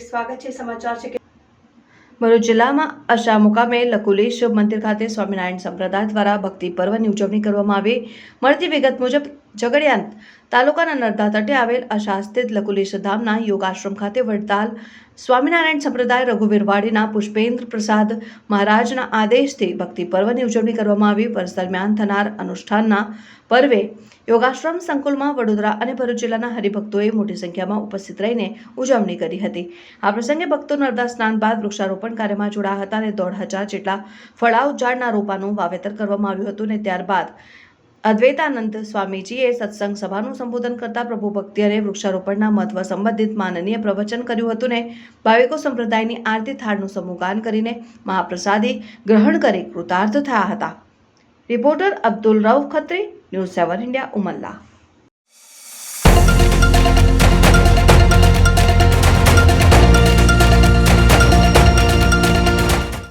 સ્વાગત સમાચાર છે કે ભરૂચ જિલ્લામાં અશા મુકામે લકુલેશ મંદિર ખાતે સ્વામિનારાયણ સંપ્રદાય દ્વારા ભક્તિ પર્વની ઉજવણી કરવામાં આવી. મળતી વિગત મુજબ ઝઘડિયાન તાલુકાના નર્મદા તટે આવેલ અશા સ્થિત લકુલેશ ધામના યોગાશ્રમ ખાતે વડતાલ સ્વામિનારાયણ સંપ્રદાય રઘુવીર વાડીના પુષ્પેન્દ્ર પ્રસાદ મહારાજના આદેશથી ભક્તિ પર્વની ઉજવણી કરવામાં આવી. વર્ષ દરમિયાન થનાર અનુષ્ઠાનના પર્વે યોગાશ્રમ સંકુલમાં વડોદરા અને ભરૂચ જિલ્લાના હરિભક્તોએ મોટી સંખ્યામાં ઉપસ્થિત રહીને ઉજવણી કરી હતી. આ પ્રસંગે ભક્તો નર્મદા સ્નાન બાદ વૃક્ષારોપણ કાર્યમાં જોડાયા હતા અને દોઢ હજાર જેટલા ફળાઉ ઝાડના રોપાનું વાવેતર કરવામાં આવ્યું હતું અને ત્યારબાદ અદ્વૈતાનંદ સ્વામીજીએ સત્સંગ સભાનું સંબોધન કરતા પ્રભુ ભક્તિ અને વૃક્ષારોપણના મહત્વ સંબંધિત માનનીય પ્રવચન કર્યું હતું ને ભાવિકો સંપ્રદાયની આરતી થાળનું સમૂહગાન કરીને મહાપ્રસાદી ગ્રહણ કરી કૃતાર્થ થયા હતા. Reporter Abdul રઉ Khatri, news seven India, Umalla.